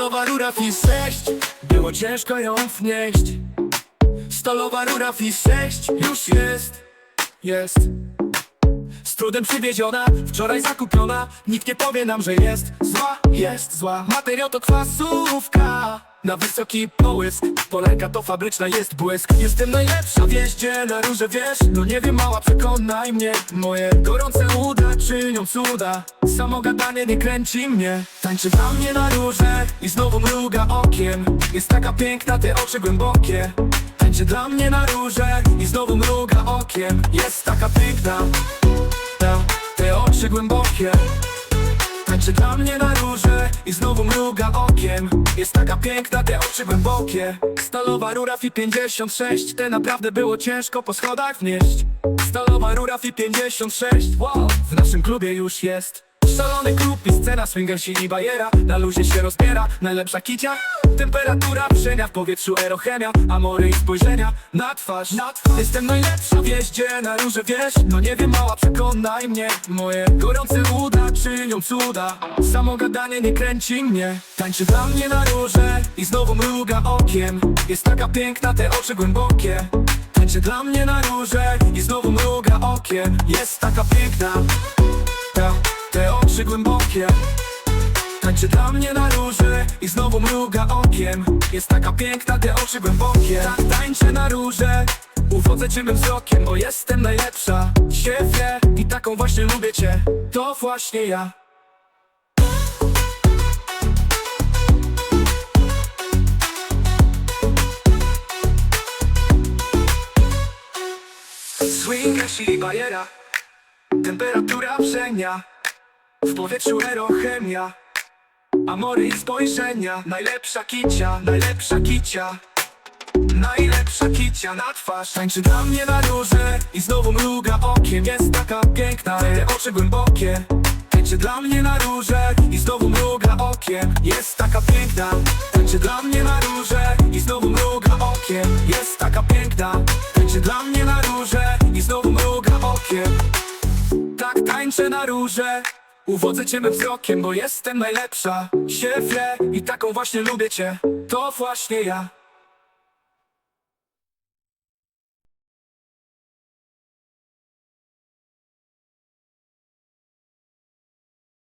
Stalowa rura FIS 6 Było ciężko ją wnieść. Stalowa rura FIS 6 Już jest. Jest trudem przywieziona, wczoraj zakupiona. Nikt nie powie nam, że jest zła, jest zła. Materiał to kwasówka. Na wysoki połysk. Polerka to fabryczna, jest błysk. Jestem najlepsza w jeździe na róże, wiesz? No nie wiem, mała, przekonaj mnie. Moje gorące uda czynią cuda. Samo gadanie nie kręci mnie. Tańczy dla mnie na róże I znowu mruga okiem. Jest taka piękna, te oczy głębokie. Tańczy dla mnie na róże I znowu mruga okiem. Jest taka piękna te, oczy głębokie. Tańczy dla mnie na róże I znowu mruga okiem. Jest taka piękna, te oczy głębokie. Stalowa rura FI 56 Te naprawdę było ciężko po schodach wnieść. Stalowa rura FI 56 Wow, w naszym klubie już jest Szalony klub i scena swingersi i bajera. Na luzie się rozbiera, najlepsza kicia. Temperatura przenia w powietrzu aerochemia Amory i spojrzenia na twarz, na twarz. Jestem najlepsza w jeździe na róże, wiesz No nie wiem mała, przekonaj mnie. Moje gorące uda czynią cuda. Samo gadanie nie kręci mnie. Tańczy dla mnie na róże I znowu mruga okiem. Jest taka piękna, te oczy głębokie. Tańczy dla mnie na róże I znowu mruga okiem. Jest taka piękna te, oczy głębokie. Tańczy dla mnie na róże I znowu mruga okiem. Jest taka piękna, te oczy głębokie. Tak tańczę na róże Uwodzę cię mym wzrokiem, bo jestem najlepsza. Się wie i taką właśnie lubię cię. To właśnie ja. Swingers i bajera Temperatura przenia W powietrzu aerochemia Amory i spojrzenia Najlepsza kicia, najlepsza kicia Najlepsza kicia na twarz Tańczy dla mnie na róże I znowu mruga okiem Jest taka piękna, te oczy głębokie Tańczy dla mnie na róże I znowu mruga okiem Jest taka piękna Tańczy dla mnie na róże I znowu mruga okiem Jest taka piękna Tańczy dla mnie na tańczę na róże. Uwodzę cię mym wzrokiem, bo jestem najlepsza. Się wie i taką właśnie lubię cię. To właśnie ja